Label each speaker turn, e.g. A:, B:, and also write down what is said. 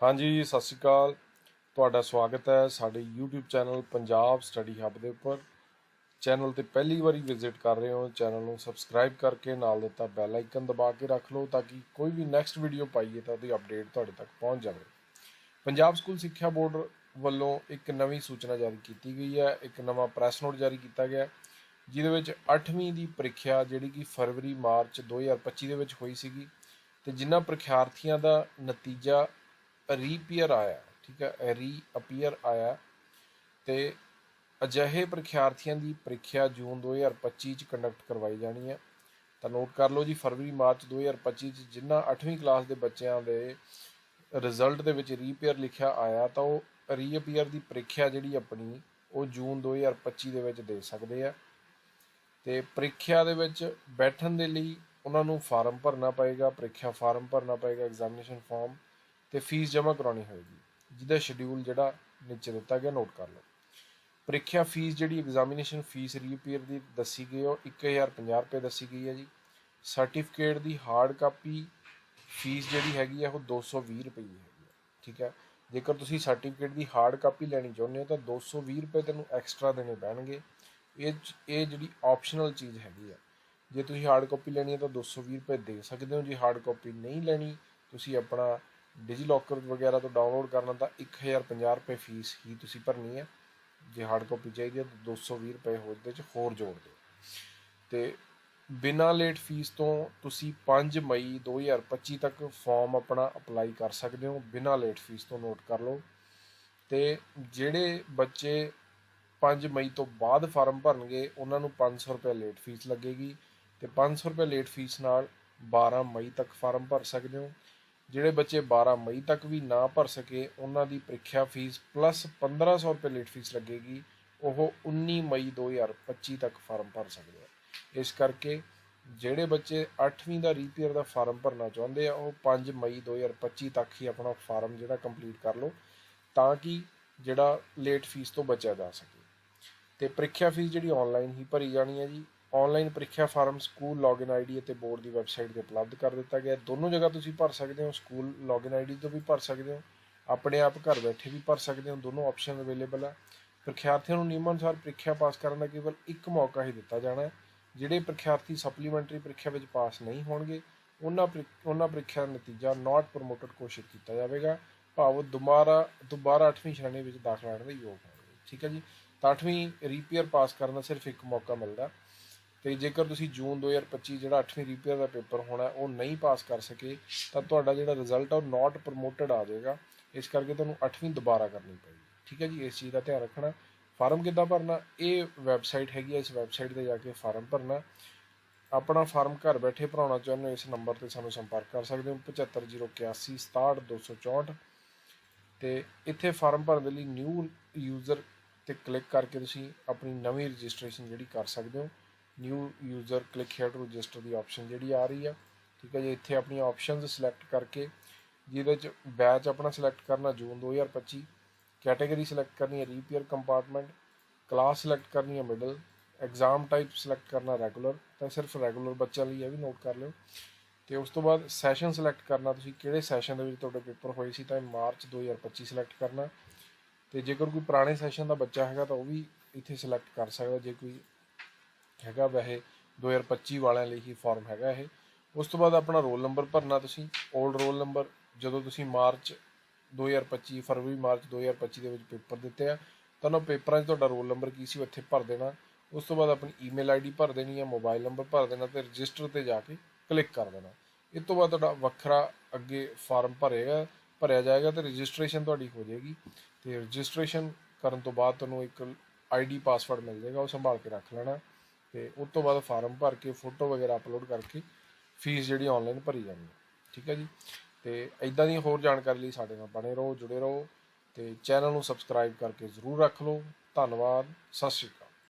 A: ਹਾਂਜੀ, ਸਤਿ ਸ਼੍ਰੀ ਅਕਾਲ। ਤੁਹਾਡਾ ਸਵਾਗਤ ਹੈ ਸਾਡੇ YouTube channel Punjab study hub ਦੇ ਉੱਪਰ। ਚੈਨਲ ਤੇ ਪਹਿਲੀ ਵਾਰੀ ਵਿਜ਼ਿਟ ਕਰ ਰਹੇ ਹੋ, ਚੈਨਲ ਨੂੰ ਸਬਸਕ੍ਰਾਈਬ ਕਰਕੇ ਨਾਲ ਦਿੱਤਾ ਬੈਲ ਆਈਕਨ ਦਬਾ ਕੇ ਰੱਖ ਲਓ ਤਾਂ ਕਿ ਕੋਈ ਵੀ ਨੈਕਸਟ ਵੀਡੀਓ ਪਾਈਏ ਤਾਂ ਉਹਦੀ ਅਪਡੇਟ ਤੁਹਾਡੇ ਤੱਕ ਪਹੁੰਚ ਜਾਵੇ। ਪੰਜਾਬ ਸਕੂਲ ਸਿੱਖਿਆ ਬੋਰਡ ਵੱਲੋਂ ਇੱਕ ਨਵੀਂ ਸੂਚਨਾ ਜਾਰੀ ਕੀਤੀ ਗਈ ਹੈ, ਇੱਕ ਨਵਾਂ ਪ੍ਰੈਸ ਨੋਟ ਜਾਰੀ ਕੀਤਾ ਗਿਆ ਜਿਹਦੇ ਵਿੱਚ 8ਵੀਂ ਦੀ ਪ੍ਰੀਖਿਆ ਜਿਹੜੀ ਕਿ ਫਰਵਰੀ ਮਾਰਚ 2025 ਦੇ ਵਿੱਚ ਹੋਈ ਸੀਗੀ ਤੇ ਜਿਨ੍ਹਾਂ ਪ੍ਰੀਖਿਆਰਥੀਆਂ ਦਾ ਨਤੀਜਾ ਰੀਪੀਅਰ ਆਇਆ, ਠੀਕ ਹੈ ਰੀਅਪੀਅਰ ਆਇਆ ਤੇ ਅਜਿਹੇ ਪ੍ਰੀਖਿਆਰਥੀਆਂ ਦੀ ਪ੍ਰੀਖਿਆ ਜੂਨ 2025 ਚ ਕੰਡਕਟ ਕਰਵਾਈ ਜਾਣੀ ਹੈ। ਤਾਂ ਨੋਟ ਕਰ ਲਓ ਜੀ, ਫਰਵਰੀ, ਮਾਰਚ 2025 ਚ ਜਿਨ੍ਹਾਂ 8ਵੀਂ ਕਲਾਸ ਦੇ ਬੱਚਿਆਂ ਦੇ ਰਿਜ਼ਲਟ ਦੇ ਵਿੱਚ ਰੀਪੇਅਰ ਲਿਖਿਆ ਆਇਆ, ਤਾਂ ਉਹ ਰੀਅਪੀਅਰ ਦੀ ਪ੍ਰੀਖਿਆ ਜਿਹੜੀ ਆਪਣੀ, ਉਹ ਜੂਨ 2025 ਦੇ ਵਿੱਚ ਦੇ ਸਕਦੇ ਆ। ਤੇ ਪ੍ਰੀਖਿਆ ਦੇ ਵਿੱਚ ਬੈਠਣ ਦੇ ਲਈ ਉਹਨਾਂ ਨੂੰ ਫਾਰਮ ਭਰਨਾ ਪਏਗਾ, ਪ੍ਰੀਖਿਆ ਫਾਰਮ ਭਰਨਾ ਪਏਗਾ ਐਗਜ਼ਾਮੀਨੇਸ਼ਨ ਫਾਰਮ ਤੇ ਫੀਸ ਜਮ੍ਹਾਂ ਕਰਾਉਣੀ ਹੋਏਗੀ, ਜਿਹਦਾ ਸ਼ਡਿਊਲ ਜਿਹੜਾ ਨੀਚੇ ਦਿੱਤਾ ਗਿਆ ਨੋਟ ਕਰ ਲਓ। ਪ੍ਰੀਖਿਆ ਫੀਸ ਜਿਹੜੀ ਐਗਜ਼ਾਮੀਨੇਸ਼ਨ ਫੀਸ ਰੀਪੇਅਰ ਦੀ ਦੱਸੀ ਗਈ ਉਹ 1050 ਰੁਪਏ ਦੱਸੀ ਗਈ ਹੈ ਜੀ। ਸਰਟੀਫਿਕੇਟ ਦੀ ਹਾਰਡ ਕਾਪੀ ਫੀਸ ਜਿਹੜੀ ਹੈਗੀ ਆ ਉਹ 220 ਰੁਪਏ ਹੈਗੀ ਆ ਠੀਕ ਹੈ? ਜੇਕਰ ਤੁਸੀਂ ਸਰਟੀਫਿਕੇਟ ਦੀ ਹਾਰਡ ਕਾਪੀ ਲੈਣੀ ਚਾਹੁੰਦੇ ਹੋ, ਤਾਂ 220 ਰੁਪਏ ਤੈਨੂੰ ਐਕਸਟਰਾ ਦੇਣੇ ਪੈਣਗੇ। ਇਹ ਇਹ ਜਿਹੜੀ ਆਪਸ਼ਨਲ ਚੀਜ਼ ਹੈਗੀ ਆ ਜੇ ਤੁਸੀਂ ਹਾਰਡ ਕਾਪੀ ਲੈਣੀ ਹੈ, ਤਾਂ 220 ਰੁਪਏ ਦੇ ਸਕਦੇ ਹੋ। ਜੇ ਹਾਰਡ ਕਾਪੀ ਨਹੀਂ ਲੈਣੀ, ਤੁਸੀਂ ਆਪਣਾ ਡਿਜੀ ਲੋਕਰ ਵਗੈਰਾ ਤੋਂ ਡਾਊਨਲੋਡ ਕਰਨਾ ਤਾਂ 1050 ਰੁਪਏ ਫੀਸ ਹੀ ਤੁਸੀਂ ਭਰਨੀ ਹੈ। ਜੇ ਹਾਰਡ ਕਾਪੀ ਚਾਹੀਦੀ ਹੈ ਤਾਂ 220 ਰੁਪਏ ਹੋਰ ਦੇ ਚ ਹੋਰ ਜੋੜ ਦਿਓ। ਤੇ ਬਿਨਾਂ ਲੇਟ ਫੀਸ ਤੋਂ ਤੁਸੀਂ 5 ਮਈ 2025 ਤੱਕ ਫਾਰਮ ਆਪਣਾ ਅਪਲਾਈ ਕਰ ਸਕਦੇ ਹੋ। ਬਿਨਾਂ ਲੇਟ ਫੀਸ ਤੋਂ ਨੋਟ ਕਰ ਲਓ। ਤੇ ਜਿਹੜੇ ਬੱਚੇ 5 ਮਈ ਤੋਂ ਬਾਅਦ ਫਾਰਮ ਭਰਨਗੇ, ਉਹਨਾਂ ਨੂੰ 500 ਰੁਪਏ ਲੇਟ ਫੀਸ ਲੱਗੇਗੀ। ਤੇ 500 ਰੁਪਏ ਲੇਟ ਫੀਸ ਨਾਲ 12 ਮਈ ਤੱਕ ਫਾਰਮ ਭਰ ਸਕਦੇ ਹੋ। ਜਿਹੜੇ ਬੱਚੇ 12 ਮਈ ਤੱਕ ਵੀ ਨਾ ਭਰ ਸਕੇ, ਉਹਨਾਂ ਦੀ ਪ੍ਰੀਖਿਆ ਫੀਸ ਪਲੱਸ 1500 ਰੁਪਏ ਲੇਟ ਫੀਸ ਲੱਗੇਗੀ। ਉਹ 19 ਮਈ 2025 ਤੱਕ ਫਾਰਮ ਭਰ ਸਕਦੇ ਆ। ਇਸ ਕਰਕੇ ਜਿਹੜੇ ਬੱਚੇ 8ਵੀਂ ਦਾ ਰੀਪੀਅਰ ਦਾ ਫਾਰਮ ਭਰਨਾ ਚਾਹੁੰਦੇ ਆ, ਉਹ 5 ਮਈ 2025 ਤੱਕ ਹੀ ਆਪਣਾ ਫਾਰਮ ਜਿਹੜਾ ਕੰਪਲੀਟ ਕਰ ਲਓ, ਤਾਂ ਕਿ ਜਿਹੜਾ ਲੇਟ ਫੀਸ ਤੋਂ ਬਚਿਆ ਜਾ ਸਕੇ। ਤੇ ਪ੍ਰੀਖਿਆ ਫੀਸ ਜਿਹੜੀ ਆਨਲਾਈਨ ਹੀ ਭਰੀ ਜਾਣੀ ਹੈ ਜੀ। ਆਨਲਾਈਨ ਪ੍ਰੀਖਿਆ ਫਾਰਮ ਸਕੂਲ ਲੌਗਇਨ ਆਈਡੀ ਅਤੇ ਬੋਰਡ ਦੀ ਵੈਬਸਾਈਟ ਤੇ ਉਪਲਬਧ ਕਰ ਦਿੱਤਾ ਗਿਆ। ਦੋਨੋਂ ਜਗ੍ਹਾ ਤੁਸੀਂ ਭਰ ਸਕਦੇ ਹੋ, ਸਕੂਲ ਲੌਗਇਨ ਆਈਡੀ ਤੋਂ ਵੀ ਭਰ ਸਕਦੇ ਹੋ, ਆਪਣੇ ਆਪ ਘਰ ਬੈਠੇ ਵੀ ਭਰ ਸਕਦੇ ਹੋ, ਦੋਨੋਂ ਆਪਸ਼ਨ ਅਵੇਲੇਬਲ ਹੈ ਪ੍ਰੀਖਿਆਰਥੀਆਂ ਨੂੰ ਨਿਯਮ ਅਨੁਸਾਰ ਪ੍ਰੀਖਿਆ ਪਾਸ ਕਰਨ ਦਾ ਕੇਵਲ ਇੱਕ ਮੌਕਾ ਹੀ ਦਿੱਤਾ ਜਾਣਾ ਹੈ, ਜਿਹੜੇ ਪ੍ਰੀਖਿਆਰਥੀ ਸਪਲੀਮੈਂਟਰੀ ਪ੍ਰੀਖਿਆ ਵਿੱਚ ਪਾਸ ਨਹੀਂ ਹੋਣਗੇ, ਉਹਨਾਂ ਪ੍ਰੀ- ਉਹਨਾਂ ਪ੍ਰੀਖਿਆ ਦਾ ਨਤੀਜਾ ਨਾਟ ਪ੍ਰਮੋਟਡ ਘੋਸ਼ਿਤ ਕੀਤਾ ਜਾਵੇਗਾ। ਭਾਵ ਦੁਬਾਰਾ ਦੁਬਾਰਾ 8ਵੀਂ ਸ਼੍ਰੇਣੀ ਵਿੱਚ ਦਾਖਲਾ ਲੈਣ ਦੇ ਯੋਗ ਹੋਣਗੇ। ਠੀਕ ਹੈ ਜੀ? ਤਾਂ 8ਵੀਂ ਰੀਪੀਅਰ ਪਾਸ ਕਰਨ ਦਾ ਸਿਰਫ ਇੱਕ ਮੌਕਾ ਮਿਲਦਾ। ਤੇ ਜੇਕਰ ਤੁਸੀਂ ਜੂਨ 2025 ਜਿਹੜਾ 8ਵੀਂ ਰੀਪੀਅਰ ਦਾ ਪੇਪਰ ਹੋਣਾ, ਉਹ ਨਹੀਂ ਪਾਸ ਕਰ ਸਕੇ, ਤਾਂ ਤੁਹਾਡਾ ਜਿਹੜਾ ਰਿਜ਼ਲਟ ਆ ਉਹ ਨਾਟ ਪ੍ਰਮੋਟਡ ਆ ਜਾਏਗਾ। ਇਸ ਕਰਕੇ ਤੁਹਾਨੂੰ 8ਵੀਂ ਦੁਬਾਰਾ ਕਰਨੀ ਪਏਗੀ। ਠੀਕ ਹੈ ਜੀ? ਇਸ ਚੀਜ਼ ਦਾ ਧਿਆਨ ਰੱਖਣਾ। ਫਾਰਮ ਕਿੱਦਾਂ ਭਰਨਾ? ਇਹ ਵੈਬਸਾਈਟ ਹੈਗੀ ਹੈ ਇਸ ਵੈਬਸਾਈਟ ਤੇ ਜਾ ਕੇ ਫਾਰਮ ਭਰਨਾ। ਆਪਣਾ ਫਾਰਮ ਘਰ ਬੈਠੇ ਭਰਾਉਣਾ ਚਾਹੁੰਦੇ ਹੋ, ਇਸ ਨੰਬਰ ਤੇ ਸਾਨੂੰ ਸੰਪਰਕ ਕਰ ਸਕਦੇ ਹੋ। 7501 66264 ਤੇ ਇੱਥੇ ਫਾਰਮ ਭਰਨ ਦੇ ਲਈ ਨਿਊ ਯੂਜ਼ਰ ਤੇ ਕਲਿੱਕ ਕਰਕੇ ਤੁਸੀਂ ਆਪਣੀ ਨਵੀਂ ਰਜਿਸਟ੍ਰੇਸ਼ਨ ਜਿਹੜੀ ਕਰ ਸਕਦੇ ਹੋ। New user click here to register the option ਜਿਹੜੀ ਆ ਰਹੀ ਆ, ਠੀਕ ਹੈ ਜੀ, ਇੱਥੇ ਆਪਣੀਆਂ ਆਪਸ਼ਨਸ ਸਿਲੈਕਟ ਕਰਕੇ ਜਿਹਦੇ ਚ ਬੈਚ ਆਪਣਾ ਸਿਲੈਕਟ ਕਰਨਾ ਜੂਨ 2025 ਕੈਟਾਗਰੀ ਸਿਲੈਕਟ ਕਰਨੀ ਹੈ ਰੀਪੀਅਰ ਕੰਪਾਰਟਮੈਂਟ ਕਲਾਸ ਸਿਲੈਕਟ ਕਰਨੀ ਹੈ ਮਿਡਲ ਐਗਜ਼ਾਮ ਟਾਈਪ ਸਿਲੈਕਟ ਕਰਨਾ ਰੈਗੂਲਰ ਤਾਂ ਸਿਰਫ ਰੈਗੂਲਰ ਬੱਚਿਆਂ ਲਈ ਇਹ ਵੀ ਨੋਟ ਕਰ ਲਿਓ। ਤੇ ਉਸ ਤੋਂ ਬਾਅਦ ਸੈਸ਼ਨ ਸਿਲੈਕਟ ਕਰਨਾ, ਤੁਸੀਂ ਕਿਹੜੇ ਸੈਸ਼ਨ ਦੇ ਵਿੱਚ ਤੁਹਾਡੇ ਪੇਪਰ ਹੋਏ ਸੀ, ਤਾਂ ਇਹ ਮਾਰਚ 2025 ਸਿਲੈਕਟ ਕਰਨਾ। ਤੇ ਜੇਕਰ ਕੋਈ ਪੁਰਾਣੇ ਸੈਸ਼ਨ ਦਾ ਬੱਚਾ ਹੈਗਾ, ਤਾਂ ਉਹ ਵੀ ਇੱਥੇ ਸਿਲੈਕਟ ਕਰ ਸਕਦਾ, ਜੇ ਕੋਈ ਹੈਗਾ ਵੈਸੇ 2025 ਵਾਲਿਆਂ ਲਈ ਹੀ ਫਾਰਮ ਹੈਗਾ ਇਹ। ਉਸ ਤੋਂ ਬਾਅਦ ਆਪਣਾ ਰੋਲ ਨੰਬਰ ਭਰਨਾ ਤੁਸੀਂ 올ਡ ਰੋਲ ਨੰਬਰ ਜਦੋਂ ਤੁਸੀਂ ਮਾਰਚ 2025 ਫਰਵਰੀ, ਮਾਰਚ 2025 ਦੇ ਵਿੱਚ ਪੇਪਰ ਦਿੱਤੇ ਆ, ਤਾਂ ਉਹ ਪੇਪਰਾਂ 'ਚ ਤੁਹਾਡਾ ਰੋਲ ਨੰਬਰ ਕੀ ਸੀ ਉੱਥੇ ਭਰ ਦੇਣਾ। ਉਸ ਤੋਂ ਬਾਅਦ ਆਪਣੀ ਈਮੇਲ ਆਈਡੀ ਭਰ ਦੇਣੀ ਹੈ ਮੋਬਾਈਲ ਨੰਬਰ ਭਰ ਦੇਣਾ ਤੇ ਰਜਿਸਟਰ ਤੇ ਜਾ ਕੇ ਕਲਿੱਕ ਕਰ ਦੇਣਾ। ਇਸ ਤੋਂ ਬਾਅਦ ਤੁਹਾਡਾ ਵੱਖਰਾ ਅੱਗੇ ਫਾਰਮ ਭਰੇਗਾ, ਭਰਿਆ ਜਾਏਗਾ ਤੇ ਰਜਿਸਟ੍ਰੇਸ਼ਨ ਤੁਹਾਡੀ ਹੋ ਜਾਏਗੀ। ਤੇ ਰਜਿਸਟ੍ਰੇਸ਼ਨ ਕਰਨ ਤੋਂ ਬਾਅਦ ਤੁਹਾਨੂੰ ਇੱਕ ਆਈਡੀ ਪਾਸਵਰਡ ਮਿਲ ਜਾਏਗਾ, ਉਹ ਸੰਭਾਲ ਕੇ ਰੱਖ ਲੈਣਾ। ਤੇ ਉਸ ਤੋਂ ਬਾਅਦ ਫਾਰਮ ਭਰ ਕੇ ਫੋਟੋ ਵਗੈਰਾ ਅਪਲੋਡ ਕਰਕੇ ਫੀਸ ਜਿਹੜੀ ਆਨਲਾਈਨ ਭਰੀ ਜਾਣੀ ਹੈ। ਠੀਕ ਹੈ ਜੀ? ਤੇ ਇਦਾਂ ਦੀ ਹੋਰ ਜਾਣਕਾਰੀ ਲਈ ਸਾਡੇ ਨਾਲ ਬਣੇ ਰਹੋ, ਜੁੜੇ ਰਹੋ ਤੇ ਚੈਨਲ ਨੂੰ ਸਬਸਕ੍ਰਾਈਬ ਕਰਕੇ ਜ਼ਰੂਰ ਰੱਖ ਲਓ। ਧੰਨਵਾਦ, ਸਤਿ ਸ਼੍ਰੀ ਅਕਾਲ।